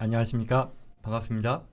안녕하십니까. 반갑습니다.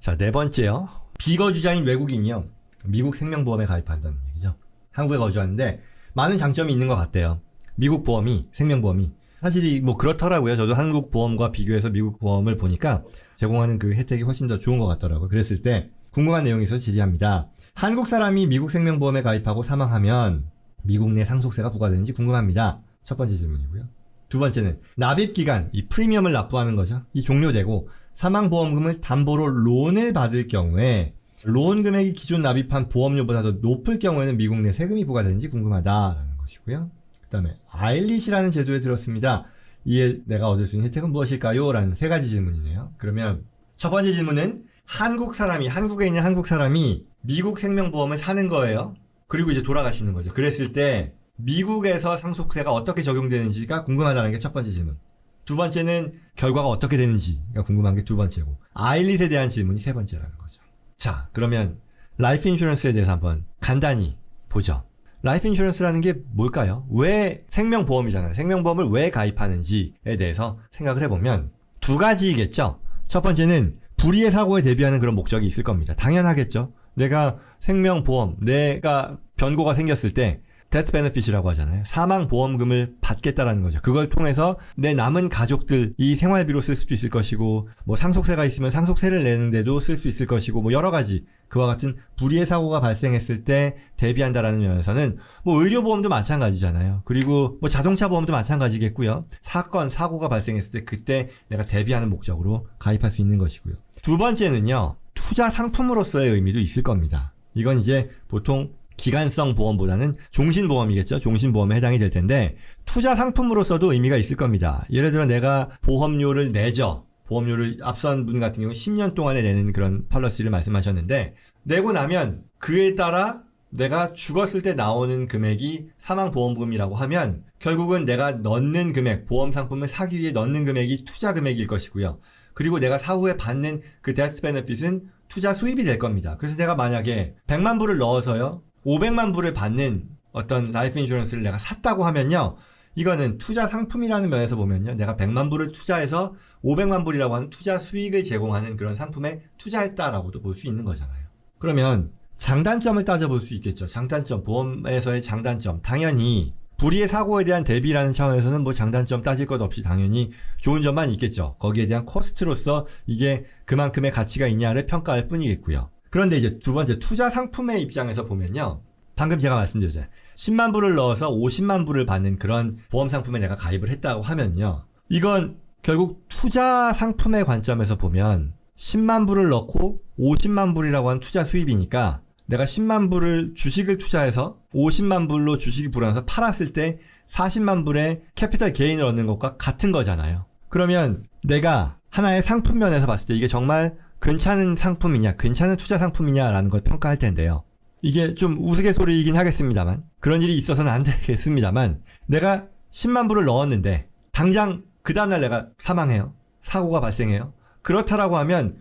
자, 네 번째요. 비거주자인 외국인이요. 미국 생명보험에 가입한다는 얘기죠. 한국에 거주하는데 많은 장점이 있는 것 같대요. 미국 보험이, 생명보험이. 사실이 뭐 그렇더라고요. 저도 한국 보험과 비교해서 미국 보험을 보니까 제공하는 그 혜택이 훨씬 더 좋은 것 같더라고요. 그랬을 때 궁금한 내용이 있어서 질의합니다. 한국 사람이 미국 생명보험에 가입하고 사망하면 미국 내 상속세가 부과되는지 궁금합니다. 첫 번째 질문이고요. 두 번째는 납입 기간, 이 프리미엄을 납부하는 거죠. 이 종료되고 사망 보험금을 담보로 론을 받을 경우에 론 금액이 기존 납입한 보험료보다 더 높을 경우에는 미국 내 세금이 부과되는지 궁금하다라는 것이고요. 그 다음에 아일릿이라는 제도에 들었습니다. 이에 내가 얻을 수 있는 혜택은 무엇일까요? 라는 세 가지 질문이네요. 그러면 첫 번째 질문은 한국 사람이 한국에 있는 한국 사람이 미국 생명보험을 사는 거예요. 그리고 이제 돌아가시는 거죠. 그랬을 때 미국에서 상속세가 어떻게 적용되는지가 궁금하다는 게 첫 번째 질문. 두 번째는 결과가 어떻게 되는지가 궁금한 게 두 번째고 아일릿에 대한 질문이 세 번째라는 거죠. 자, 그러면 라이프 인슈런스에 대해서 한번 간단히 보죠. 라이프 인슈런스라는 게 뭘까요? 왜 생명보험이잖아요. 생명보험을 왜 가입하는지에 대해서 생각을 해보면 두 가지겠죠. 첫 번째는 불의의 사고에 대비하는 그런 목적이 있을 겁니다. 당연하겠죠. 내가 생명보험, 내가 변고가 생겼을 때 데스 베네핏이라고 하잖아요. 사망 보험금을 받겠다라는 거죠. 그걸 통해서 내 남은 가족들 이 생활비로 쓸 수도 있을 것이고 뭐 상속세가 있으면 상속세를 내는데도 쓸 수 있을 것이고 뭐 여러 가지 그와 같은 불의의 사고가 발생했을 때 대비한다라는 면에서는 뭐 의료보험도 마찬가지잖아요. 그리고 뭐 자동차 보험도 마찬가지겠고요. 사건 사고가 발생했을 때 그때 내가 대비하는 목적으로 가입할 수 있는 것이고요. 두 번째는요. 투자 상품으로서의 의미도 있을 겁니다. 이건 이제 보통 기간성 보험보다는 종신보험이겠죠. 종신보험에 해당이 될 텐데 투자 상품으로서도 의미가 있을 겁니다. 예를 들어 내가 보험료를 내죠. 보험료를 앞선 분 같은 경우 10년 동안에 내는 그런 팔러시를 말씀하셨는데 내고 나면 그에 따라 내가 죽었을 때 나오는 금액이 사망보험금이라고 하면 결국은 내가 넣는 금액, 보험 상품을 사기 위해 넣는 금액이 투자 금액일 것이고요. 그리고 내가 사후에 받는 그 데스 베네핏은 투자 수입이 될 겁니다. 그래서 내가 만약에 100만 불을 넣어서요. 500만 불을 받는 어떤 라이프 인슈런스를 내가 샀다고 하면요. 이거는 투자 상품이라는 면에서 보면요. 내가 100만 불을 투자해서 500만 불이라고 하는 투자 수익을 제공하는 그런 상품에 투자했다라고도 볼 수 있는 거잖아요. 그러면 장단점을 따져볼 수 있겠죠. 장단점, 보험에서의 장단점. 당연히 불의의 사고에 대한 대비라는 차원에서는 뭐 장단점 따질 것 없이 당연히 좋은 점만 있겠죠. 거기에 대한 코스트로서 이게 그만큼의 가치가 있냐를 평가할 뿐이겠고요. 그런데 이제 두 번째 투자 상품의 입장에서 보면요. 방금 제가 말씀드렸잖아요. 10만 불을 넣어서 50만 불을 받는 그런 보험 상품에 내가 가입을 했다고 하면요. 이건 결국 투자 상품의 관점에서 보면 10만 불을 넣고 50만 불이라고 하는 투자 수입이니까 내가 10만 불을 주식을 투자해서 50만 불로 주식이 불어나서 팔았을 때 40만 불의 캐피탈 게인을 얻는 것과 같은 거잖아요. 그러면 내가 하나의 상품 면에서 봤을 때 이게 정말 괜찮은 상품이냐, 괜찮은 투자 상품이냐라는 걸 평가할 텐데요. 이게 좀 우스갯소리이긴 하겠습니다만, 그런 일이 있어서는 안 되겠습니다만, 내가 10만 불을 넣었는데, 당장 그 다음날 내가 사망해요. 사고가 발생해요. 그렇다라고 하면,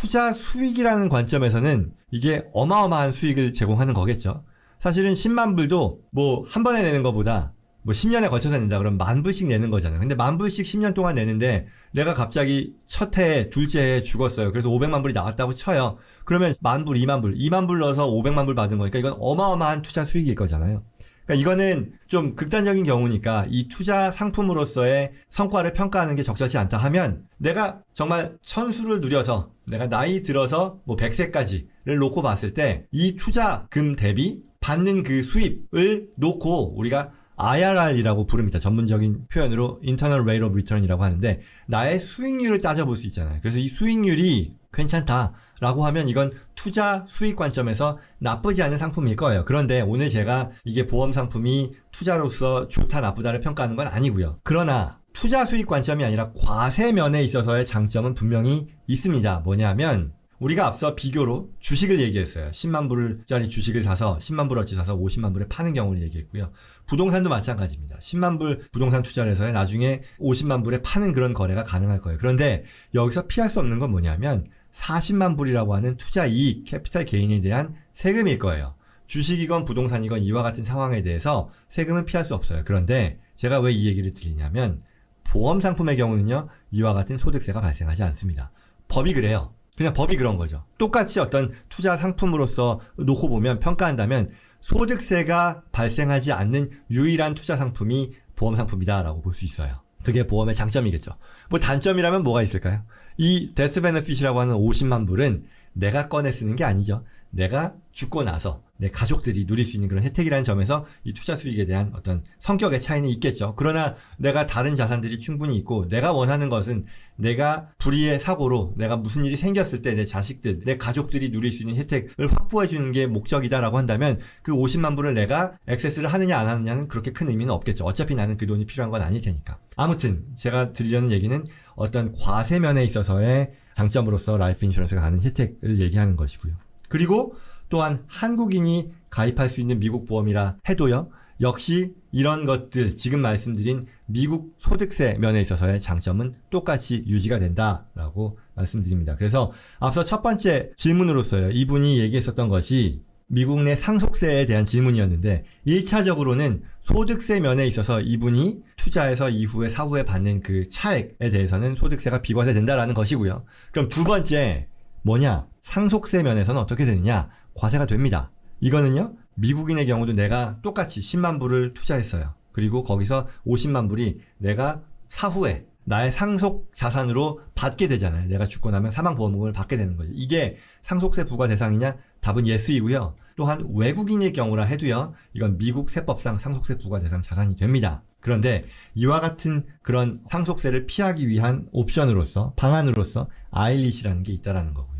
투자 수익이라는 관점에서는 이게 어마어마한 수익을 제공하는 거겠죠. 사실은 10만 불도 뭐 한 번에 내는 것보다 뭐 10년에 걸쳐서 낸다 그러면 만 불씩 내는 거잖아요. 근데 만 불씩 10년 동안 내는데 내가 갑자기 첫 해에 둘째 해에 죽었어요. 그래서 500만 불이 나왔다고 쳐요. 그러면 만 불, 2만 불, 2만 불 넣어서 500만 불 받은 거니까 이건 어마어마한 투자 수익일 거잖아요. 그러니까 이거는 좀 극단적인 경우니까 이 투자 상품으로서의 성과를 평가하는 게 적절치 않다 하면 내가 정말 천수를 누려서 내가 나이 들어서 뭐 100세까지를 놓고 봤을 때 이 투자금 대비 받는 그 수입을 놓고 우리가 IRR이라고 부릅니다. 전문적인 표현으로 Internal Rate of Return이라고 하는데 나의 수익률을 따져볼 수 있잖아요. 그래서 이 수익률이 괜찮다라고 하면 이건 투자 수익 관점에서 나쁘지 않은 상품일 거예요. 그런데 오늘 제가 이게 보험 상품이 투자로서 좋다 나쁘다를 평가하는 건 아니고요. 그러나 투자 수익 관점이 아니라 과세 면에 있어서의 장점은 분명히 있습니다. 뭐냐면 우리가 앞서 비교로 주식을 얘기했어요. 10만 불짜리 주식을 사서 10만 불어치 사서 50만 불에 파는 경우를 얘기했고요. 부동산도 마찬가지입니다. 10만 불 부동산 투자를 해서 나중에 50만 불에 파는 그런 거래가 가능할 거예요. 그런데 여기서 피할 수 없는 건 뭐냐면 40만 불이라고 하는 투자 이익, 캐피탈 게인에 대한 세금일 거예요. 주식이건 부동산이건 이와 같은 상황에 대해서 세금은 피할 수 없어요. 그런데 제가 왜 이 얘기를 드리냐면 보험 상품의 경우는요. 이와 같은 소득세가 발생하지 않습니다. 법이 그래요. 그냥 법이 그런 거죠. 똑같이 어떤 투자 상품으로서 놓고 보면 평가한다면 소득세가 발생하지 않는 유일한 투자 상품이 보험 상품이다라고 볼 수 있어요. 그게 보험의 장점이겠죠. 뭐 단점이라면 뭐가 있을까요? 이 데스 베네핏이라고 하는 50만 불은 내가 꺼내 쓰는 게 아니죠. 내가 죽고 나서 내 가족들이 누릴 수 있는 그런 혜택이라는 점에서 이 투자 수익에 대한 어떤 성격의 차이는 있겠죠. 그러나 내가 다른 자산들이 충분히 있고 내가 원하는 것은 내가 불의의 사고로 내가 무슨 일이 생겼을 때 내 자식들, 내 가족들이 누릴 수 있는 혜택을 확보해 주는 게 목적이다라고 한다면 그 50만 불을 내가 액세스를 하느냐 안 하느냐는 그렇게 큰 의미는 없겠죠. 어차피 나는 그 돈이 필요한 건 아닐 테니까. 아무튼 제가 드리려는 얘기는 어떤 과세면에 있어서의 장점으로서 라이프 인슈런스가 가는 혜택을 얘기하는 것이고요. 그리고 또한 한국인이 가입할 수 있는 미국 보험이라 해도요. 역시 이런 것들 지금 말씀드린 미국 소득세 면에 있어서의 장점은 똑같이 유지가 된다라고 말씀드립니다. 그래서 앞서 첫 번째 질문으로서요. 이분이 얘기했었던 것이 미국 내 상속세에 대한 질문이었는데 1차적으로는 소득세 면에 있어서 이분이 투자해서 이후에 사후에 받는 그 차액에 대해서는 소득세가 비과세 된다라는 것이고요. 그럼 두 번째 뭐냐? 상속세 면에서는 어떻게 되느냐? 과세가 됩니다. 이거는요, 미국인의 경우도 내가 똑같이 10만 불을 투자했어요. 그리고 거기서 50만 불이 내가 사후에 나의 상속 자산으로 받게 되잖아요. 내가 죽고 나면 사망보험금을 받게 되는 거죠. 이게 상속세 부과 대상이냐? 답은 예스이고요. 또한 외국인의 경우라 해도요. 이건 미국 세법상 상속세 부과 대상 자산이 됩니다. 그런데 이와 같은 그런 상속세를 피하기 위한 옵션으로서 방안으로서 아일릿이라는 게 있다라는 거고요.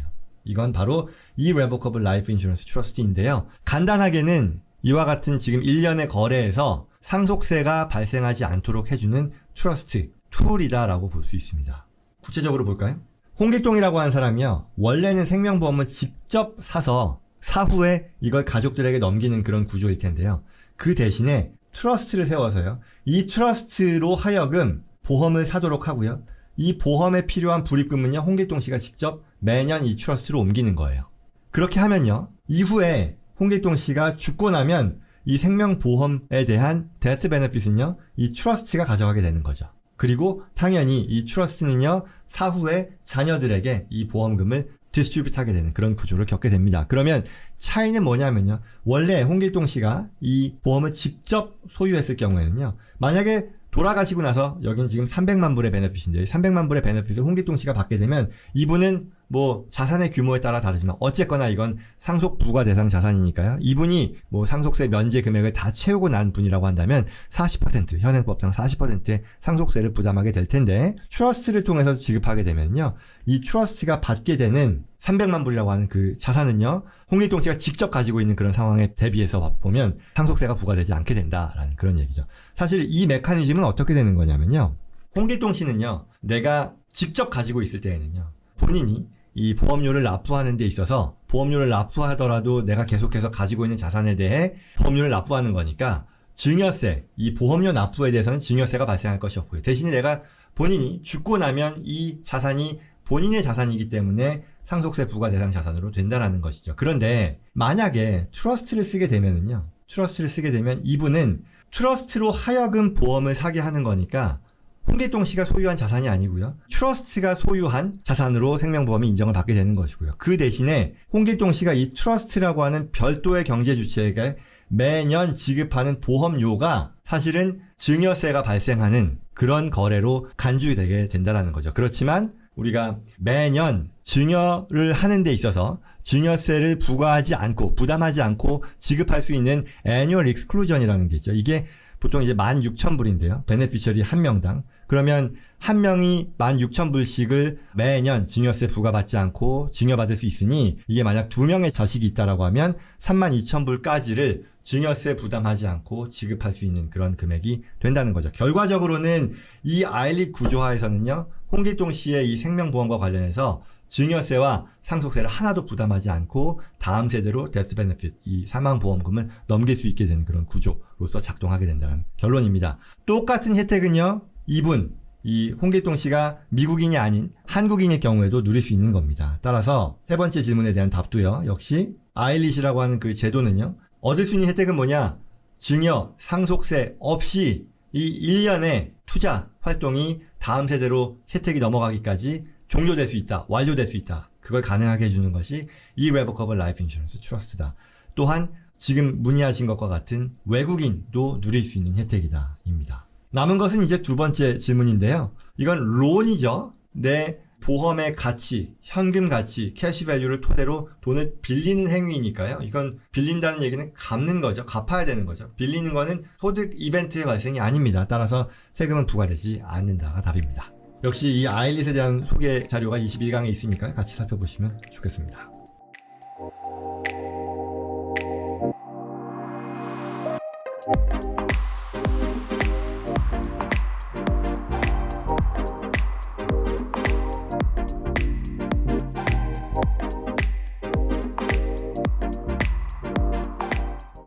이건 바로 Irrevocable Life Insurance Trust인데요. 간단하게는 이와 같은 지금 1년의 거래에서 상속세가 발생하지 않도록 해주는 트러스트 툴이다라고 볼 수 있습니다. 구체적으로 볼까요? 홍길동이라고 하는 사람이요. 원래는 생명보험을 직접 사서 사후에 이걸 가족들에게 넘기는 그런 구조일 텐데요. 그 대신에 트러스트를 세워서요. 이 트러스트로 하여금 보험을 사도록 하고요. 이 보험에 필요한 불입금은요. 홍길동 씨가 직접 매년 이 트러스트로 옮기는 거예요. 그렇게 하면요. 이후에 홍길동 씨가 죽고 나면 이 생명보험에 대한 데스 베네핏은요. 이 트러스트가 가져가게 되는 거죠. 그리고 당연히 이 트러스트는요. 사후에 자녀들에게 이 보험금을 디스트리뷰트 하게 되는 그런 구조를 겪게 됩니다. 그러면 차이는 뭐냐면요. 원래 홍길동 씨가 이 보험을 직접 소유했을 경우에는요. 만약에 돌아가시고 나서 여긴 지금 300만 불의 베네핏인데 300만 불의 베네핏을 홍길동 씨가 받게 되면 이분은 뭐 자산의 규모에 따라 다르지만 어쨌거나 이건 상속 부과 대상 자산이니까요. 이분이 뭐 상속세 면제 금액을 다 채우고 난 분이라고 한다면 40% 현행법상 40%의 상속세를 부담하게 될 텐데 트러스트를 통해서 지급하게 되면요. 이 트러스트가 받게 되는 300만 불이라고 하는 그 자산은요. 홍길동 씨가 직접 가지고 있는 그런 상황에 대비해서 보면 상속세가 부과되지 않게 된다라는 그런 얘기죠. 사실 이 메커니즘은 어떻게 되는 거냐면요. 홍길동 씨는요. 내가 직접 가지고 있을 때에는요. 본인이 이 보험료를 납부하는 데 있어서 보험료를 납부하더라도 내가 계속해서 가지고 있는 자산에 대해 보험료를 납부하는 거니까 증여세, 이 보험료 납부에 대해서는 증여세가 발생할 것이 없고요. 대신에 내가 본인이 죽고 나면 이 자산이 본인의 자산이기 때문에 상속세 부과 대상 자산으로 된다라는 것이죠. 그런데 만약에 트러스트를 쓰게 되면은요. 트러스트를 쓰게 되면 이분은 트러스트로 하여금 보험을 사게 하는 거니까 홍길동 씨가 소유한 자산이 아니고요. 트러스트가 소유한 자산으로 생명보험이 인정을 받게 되는 것이고요. 그 대신에 홍길동 씨가 이 트러스트라고 하는 별도의 경제 주체에게 매년 지급하는 보험료가 사실은 증여세가 발생하는 그런 거래로 간주되게 된다라는 거죠. 그렇지만 우리가 매년 증여를 하는 데 있어서 증여세를 부과하지 않고 부담하지 않고 지급할 수 있는 애뉴얼 익스클루전이라는 게 있죠. 이게 보통 이제 16,000불인데요. 베네피셜이 한 명당. 그러면 한 명이 16,000불씩을 매년 증여세 부과받지 않고 증여받을 수 있으니 이게 만약 두 명의 자식이 있다라고 하면 32,000불까지를 증여세 부담하지 않고 지급할 수 있는 그런 금액이 된다는 거죠. 결과적으로는 이 아일릿 구조화에서는요. 홍길동 씨의 이 생명보험과 관련해서 증여세와 상속세를 하나도 부담하지 않고 다음 세대로 데스 베네핏 이 사망 보험금을 넘길 수 있게 되는 그런 구조로서 작동하게 된다는 결론입니다. 똑같은 혜택은요. 이분 이 홍길동 씨가 미국인이 아닌 한국인일 경우에도 누릴 수 있는 겁니다. 따라서 세 번째 질문에 대한 답도요. 역시 아일릿이라고 하는 그 제도는요. 얻을 수 있는 혜택은 뭐냐? 증여, 상속세 없이 이 1년의 투자 활동이 다음 세대로 혜택이 넘어가기까지 종료될 수 있다. 완료될 수 있다. 그걸 가능하게 해주는 것이 Irrevocable Life Insurance Trust다. 또한 지금 문의하신 것과 같은 외국인도 누릴 수 있는 혜택이다. 입니다. 남은 것은 이제 두 번째 질문인데요. 이건 론이죠. 내 보험의 가치, 현금 가치, 캐시 밸류를 토대로 돈을 빌리는 행위니까요. 이건 빌린다는 얘기는 갚는 거죠. 갚아야 되는 거죠. 빌리는 거는 소득 이벤트의 발생이 아닙니다. 따라서 세금은 부과되지 않는다가 답입니다. 역시 이 아일릿에 대한 소개 자료가 21강에 있으니까 같이 살펴보시면 좋겠습니다.